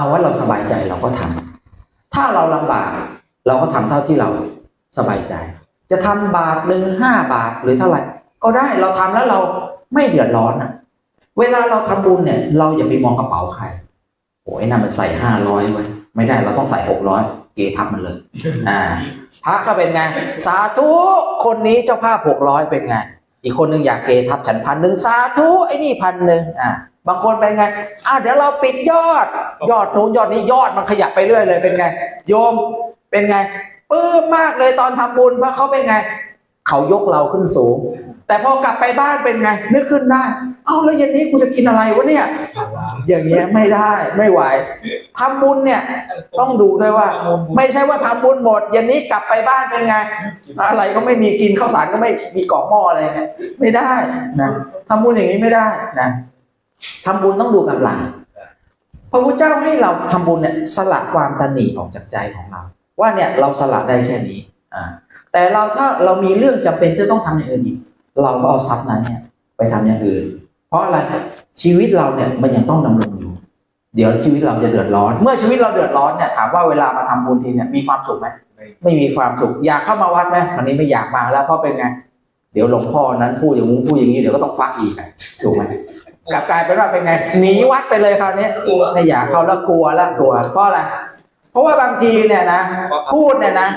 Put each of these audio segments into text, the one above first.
เอาว่าเราสบายใจเราก็ทำถ้าเราลำบาก เราก็ทำเท่าที่เราสบายใจ จะทำบาทหนึ่งห้าบาทหรือเท่าไหร่ก็ได้เราทำแล้วเราไม่เดือดร้อนอะเวลาเราทำบุญเนี่ย เราอย่าไปมองกระเป๋าใครโอ้ยนั่นมันใส่ห้าร้อยไว้ ไม่ได้เราต้องใส่หกร้อยเกทับมันเลย อ่าพระก็เป็นไง สาธุคนนี้เจ้าภาพหกร้อยเป็นไง อีกคนหนึ่งอยากเกทับฉันพันหนึ่งสาธุไอ้นี่พันหนึ่งอ่า บางคนเป็นไง อ่าเดี๋ยวเราปิดยอด ยอดนู้นยอดนี้ยอดมันขยับไปเรื่อยเลยเป็นไง โยมเป็นไงปื้มมากเลยตอนทำบุญเพราะเขาเป็นไง เขายกเราขึ้นสูง แต่พอกลับไปบ้านเป็นไง นึกขึ้นได้ เอ้าแล้วเย็นนี้กูจะกินอะไรวะเนี่ย อย่างเงี้ยไม่ได้ไม่ไหวทำบุญเนี่ยต้องดูด้วยว่า ไม่ใช่ว่าทำบุญหมดเย็นนี้กลับไปบ้านเป็นไง อะไรก็ไม่มีกินข้าวสารก็ไม่มีกล่องหม้ออะไรเงี้ยไม่ได้นะทำบุญอย่างนี้ไม่ได้นะ ทำบุญต้องดูกำลังพระพุทธเจ้าให้เราทำบุญเนี่ยสละความตนีออกจากใจของเรา ว่าเนี่ยเราสละได้แค่นี้อ่าแต่เราถ้าเรามีเรื่องจำเป็นที่ต้องทำอย่างอื่นอีกเราก็เอาทรัพย์นั้นเนี่ยไปทำอย่างอื่น เพราะอะไรชีวิตเราเนี่ยมันยังต้องดำรงอยู่ เดี๋ยวชีวิตเราจะเดือดร้อน เมื่อชีวิตเราเดือดร้อนเนี่ยถามว่าเวลามาทำบุญทีเนี่ยมีความสุขไหมไม่มีความสุขอยากเข้ามาวัดไหมคราวนี้ไม่อยากมาแล้วเพราะเป็นไงเดี๋ยวหลวงพ่อนั้นพูดอย่างงู้นพูดอย่างนี้เดี๋ยวก็ต้องฟักอีกถูกไหม กลับกลายเป็นว่าเป็นไงหนีวัดไปเลยคราวนี้กลัวไม่อยากเข้าแล้วกลัวแล้วกลัวเพราะอะไรเพราะว่าบางทีเนี่ยนะพูดเนี่ยนะ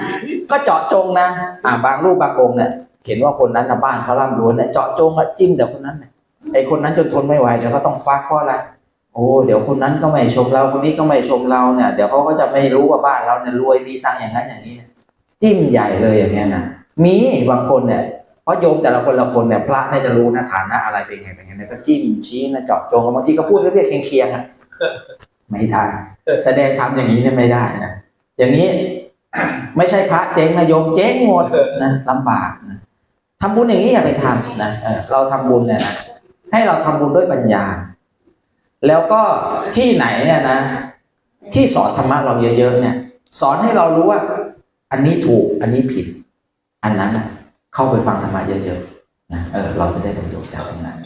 ก็เจาะจงนะอ่าบางรูปบางองค์เนี่ยเห็นว่าคนนั้นนะบ้านเขาร่ำรวยเนี่ยเจาะจงอะจิ้มแต่คนนั้นน่ะไอ้คนนั้นจนทนไม่ไหวเดี๋ยวก็ต้องฟักเพราะอะไรโอ้เดี๋ยวคนนั้นก็ไม่ชมเราคนนี้ก็ไม่ชมเราเนี่ย เดี๋ยวเขาก็จะไม่รู้ว่าบ้านเราเนี่ยรวยมีตังค์อย่างนั้นอย่างนี้จิ้มใหญ่เลยอย่างเงี้ยนะมีบางคนเนี่ย เพราะโยมแต่ละคนละคนเนี่ยพระเนี่ยจะรู้นะฐานะอะไรเป็นไงเป็นไงเนี่ยก็จิ้มชี้นะเจาะจงบางทีก็พูดเรียบๆเคียงๆอะไม่ได้แสดงทำอย่างนี้เนี่ยไม่ได้นะอย่างนี้ไม่ใช่พระเจ๊งนะโยมเจ๊งหมดนะลำบากนะทำบุญอย่างนี้อย่าไปทำนะเราทำบุญเนี่ยนะให้เราทำบุญด้วยปัญญา แล้วก็ที่ไหนเนี่ยนะ ที่สอนธรรมะเราเยอะๆเนี่ย สอนให้เรารู้ว่า อันนี้ถูกอันนี้ผิด อันนั้นนะ เข้าไปฟังธรรมะเยอะๆนะเออเราจะได้ประโยชน์จากตรงนั้น